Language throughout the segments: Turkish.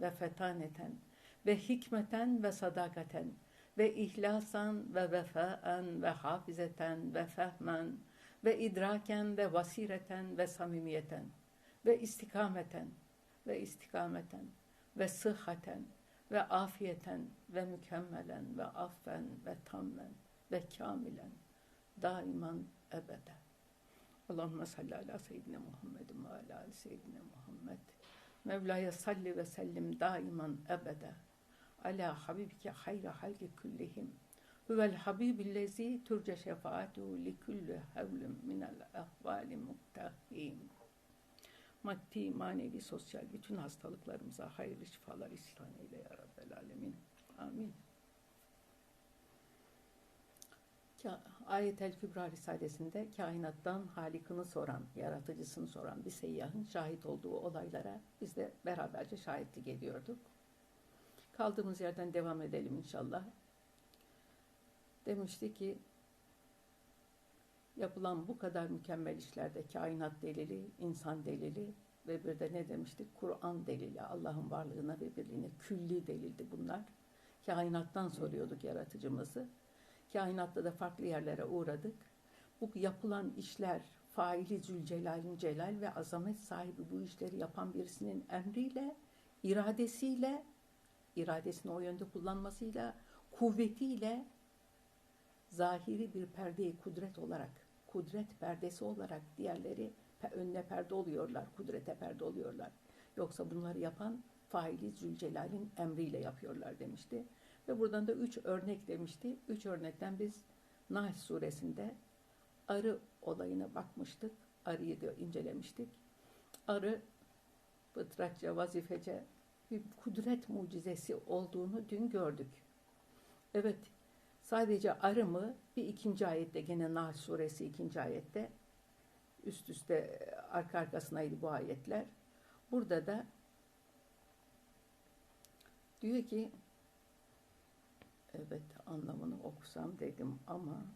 ve fetaneten ve hikmeten ve sadakaten ve ihlasan ve vefaen ve hafizeten ve fehmen ve idraken ve vasireten ve samimiyeten ve istikameten ve istikameten ve sıhhaten ve afiyeten ve mükemmelen ve affen ve tammen ve kamilen daiman ebede. Allahümme salli ala seyyidina Muhammedin ve ala ali seyyidina Muhammed. Mevla'ya salli ve sellim daiman ebede. Ala habibike hayra halki kullihim. Huvel habibillezi turce şefaatu li kulli havlim minel ahvali muktahim. Maddi, manevi, sosyal bütün hastalıklarımıza hayırlı şifalar ihsan eyle ya Rabbel Alemin. Amin. Ayet-el Kübra Risalesi'nde kainattan Halik'ini soran, yaratıcısını soran bir seyyahın şahit olduğu olaylara biz de beraberce şahitlik ediyorduk. Kaldığımız yerden devam edelim inşallah. Demişti ki yapılan bu kadar mükemmel işlerde kainat delili, insan delili ve bir de ne demiştik? Kur'an delili, Allah'ın varlığına ve birliğine külli delildi bunlar. Kainattan soruyorduk yaratıcımızı. Kainatta da farklı yerlere uğradık. Bu yapılan işler faili Zülcelal'in celal ve azamet sahibi bu işleri yapan birisinin emriyle, iradesiyle, iradesini o yönde kullanmasıyla, kuvvetiyle zahiri bir perdeyi kudret olarak, kudret perdesi olarak diğerleri önüne perde oluyorlar, kudrete perde oluyorlar. Yoksa bunları yapan faili Zülcelal'in emriyle yapıyorlar demişti. Ve buradan da üç örnek demişti. Üç örnekten biz Nahl suresinde arı olayına bakmıştık. Arıyı da incelemiştik. Arı fıtratça, vazifece bir kudret mucizesi olduğunu dün gördük. Evet, sadece arı mı? Bir ikinci ayette gene Nahl suresi ikinci ayette üst üste arka arkasınaydı bu ayetler. Burada da diyor ki evet anlamını okusam dedim ama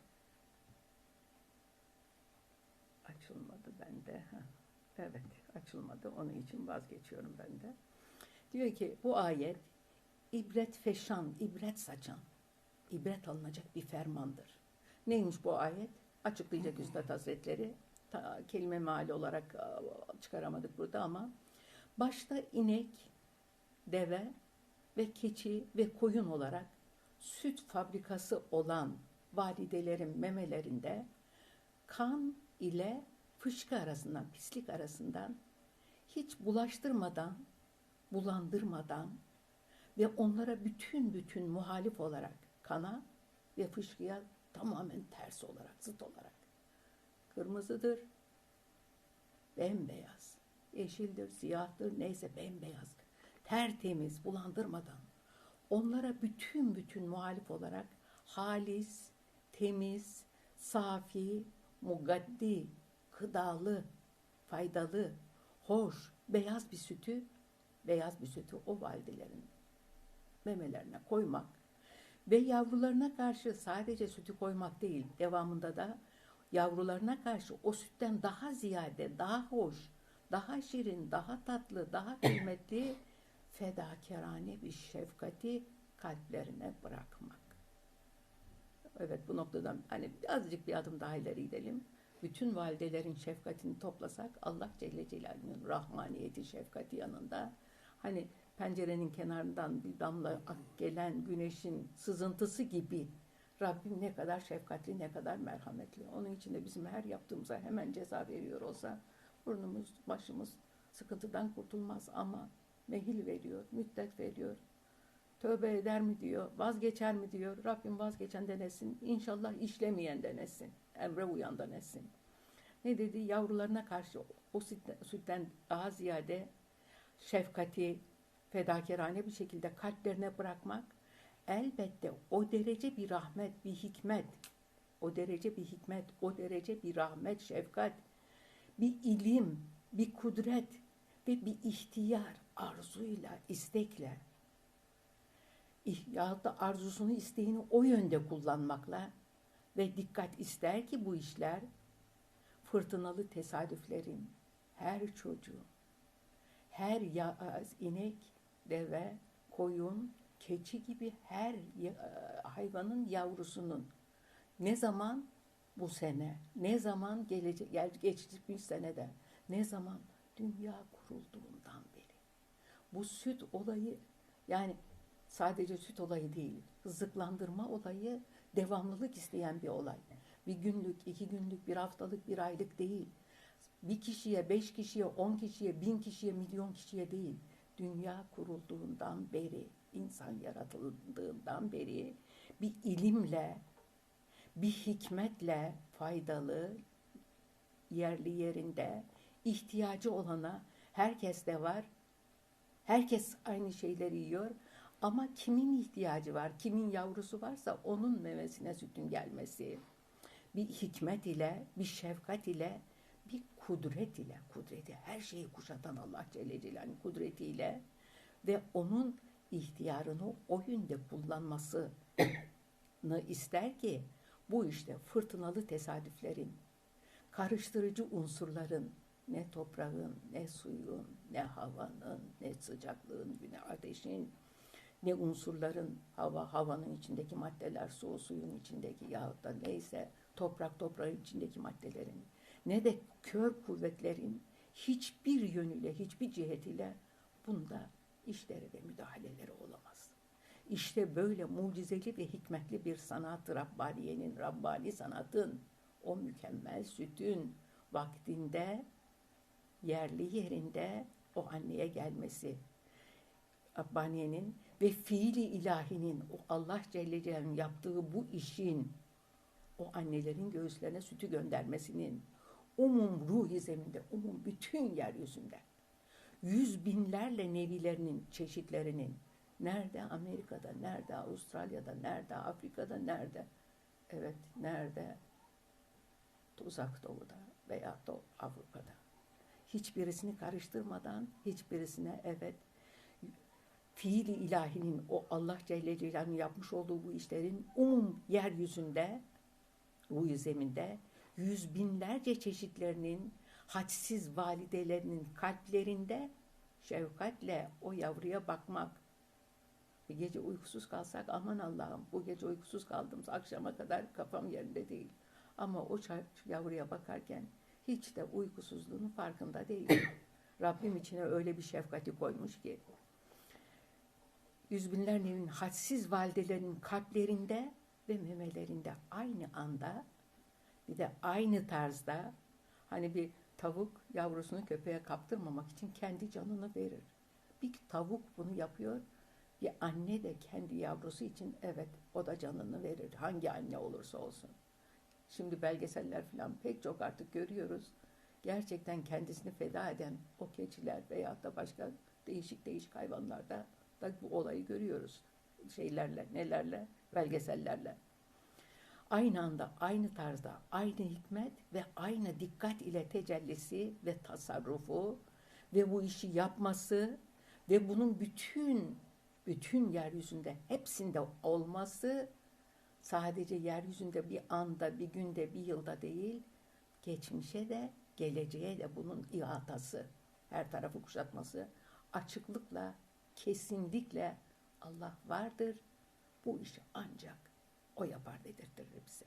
açılmadı bende. Evet açılmadı. Onun için vazgeçiyorum ben de. Diyor ki bu ayet ibret feşan, ibret saçan, ibret alınacak bir fermandır. Neymiş bu ayet? Açıklayacak Üstad Hazretleri. Ta, kelime meali olarak çıkaramadık burada ama başta inek, deve ve keçi ve koyun olarak süt fabrikası olan validelerin memelerinde kan ile fışkı arasından, pislik arasından hiç bulaştırmadan, bulandırmadan ve onlara bütün bütün muhalif olarak kana ve fışkıya tamamen ters olarak, zıt olarak. Kırmızıdır, bembeyaz, yeşildir, siyahtır, neyse bembeyaz, tertemiz, bulandırmadan. Onlara bütün bütün muhalif olarak halis, temiz, safi, mugaddi, gıdalı, faydalı, hoş, beyaz bir sütü, beyaz bir sütü o validelerin memelerine koymak ve yavrularına karşı sadece sütü koymak değil, devamında da yavrularına karşı o sütten daha ziyade, daha hoş, daha şirin, daha tatlı, daha kıymetli fedakarane bir şefkati kalplerine bırakmak. Evet bu noktadan hani azıcık bir adım daha ileri gidelim. Bütün validelerin şefkatini toplasak Allah Celle Celaluhu'nun rahmaniyeti şefkati yanında hani pencerenin kenarından bir damla gelen güneşin sızıntısı gibi Rabbim ne kadar şefkatli ne kadar merhametli. Onun için de bizim her yaptığımıza hemen ceza veriyor olsa burnumuz başımız sıkıntıdan kurtulmaz ama mehil veriyor, müddet veriyor. Tövbe eder mi diyor, vazgeçer mi diyor. Rabbim vazgeçen denesin, inşallah işlemeyen denesin, emre uyan denesin. Ne dedi? Yavrularına karşı o sütten, sütten daha ziyade şefkati, fedakarane bir şekilde kalplerine bırakmak elbette o derece bir rahmet, bir hikmet, o derece bir hikmet, o derece bir rahmet, şefkat, bir ilim, bir kudret ve bir ihtiyar arzuyla, istekle ya da arzusunu, isteğini o yönde kullanmakla ve dikkat ister ki bu işler fırtınalı tesadüflerin her çocuğu, her ya, inek, deve, koyun, keçi gibi her ya- hayvanın yavrusunun ne zaman bu sene, ne zaman gelecek, gel- geçmiş senede, ne zaman dünya kurulduğundan beri. Bu süt olayı yani sadece süt olayı değil, hızlıklandırma olayı devamlılık isteyen bir olay. Bir günlük, iki günlük, bir haftalık, bir aylık değil. Bir kişiye, beş kişiye, on kişiye, bin kişiye, milyon kişiye değil. Dünya kurulduğundan beri, insan yaratıldığından beri bir ilimle, bir hikmetle faydalı, yerli yerinde, ihtiyacı olana herkes de var. Herkes aynı şeyleri yiyor. Ama kimin ihtiyacı var, kimin yavrusu varsa onun memesine sütün gelmesi. Bir hikmet ile, bir şefkat ile, bir kudret ile, kudreti her şeyi kuşatan Allah Celle Celaluhu'nun kudretiyle ve onun ihtiyarını o yönde kullanmasını ister ki bu işte fırtınalı tesadüflerin, karıştırıcı unsurların, ne toprağın, ne suyun, ne havanın, ne sıcaklığın, ne ateşin, ne unsurların, hava, havanın içindeki maddeler, su, suyun içindeki yahut da neyse toprak, toprağın içindeki maddelerin, ne de kör kuvvetlerin hiçbir yönüyle, hiçbir cihetiyle bunda işleri ve müdahaleleri olamaz. İşte böyle mucizeli ve hikmetli bir sanat Rabbaniye'nin, Rabbani sanatın, o mükemmel sütün vaktinde, yerli yerinde o anneye gelmesi. Rabbaniye'nin ve fiili ilahinin, o Allah Celle Celaluhu'nun yaptığı bu işin, o annelerin göğüslerine sütü göndermesinin, umum ruh zeminde, umum bütün yeryüzünde, yüz binlerle nevilerinin, çeşitlerinin, nerede Amerika'da, nerede Avustralya'da, nerede Afrika'da, nerede, evet, nerede uzak doğuda veya da Avrupa'da. Hiçbirisini karıştırmadan, hiçbirisine evet, fiili ilahinin o Allah Celle Celaluhu'nun yapmış olduğu bu işlerin umum yeryüzünde, ruh zeminde yüz binlerce çeşitlerinin hadsiz validelerinin kalplerinde şefkatle o yavruya bakmak. Bir gece uykusuz kalsak aman Allah'ım bu gece uykusuz kaldım akşama kadar kafam yerinde değil. Ama o yavruya bakarken hiç de uykusuzluğun farkında değil. Rabbim içine öyle bir şefkati koymuş ki yüz binler nevin hadsiz validelerinin kalplerinde ve memelerinde aynı anda bir de aynı tarzda hani bir tavuk yavrusunu köpeğe kaptırmamak için kendi canını verir. Bir tavuk bunu yapıyor. Bir anne de kendi yavrusu için evet o da canını verir. Hangi anne olursa olsun. Şimdi belgeseller falan pek çok artık görüyoruz. Gerçekten kendisini feda eden o keçiler veya da başka değişik değişik hayvanlarda da bu olayı görüyoruz. Şeylerle, nelerle, belgesellerle aynı anda, aynı tarzda, aynı hikmet ve aynı dikkat ile tecellisi ve tasarrufu ve bu işi yapması ve bunun bütün bütün yeryüzünde hepsinde olması sadece yeryüzünde bir anda, bir günde, bir yılda değil, geçmişe de geleceğe de bunun ihatası, her tarafı kuşatması açıklıkla, kesinlikle Allah vardır. Bu işi ancak o yapar dedirtir bize.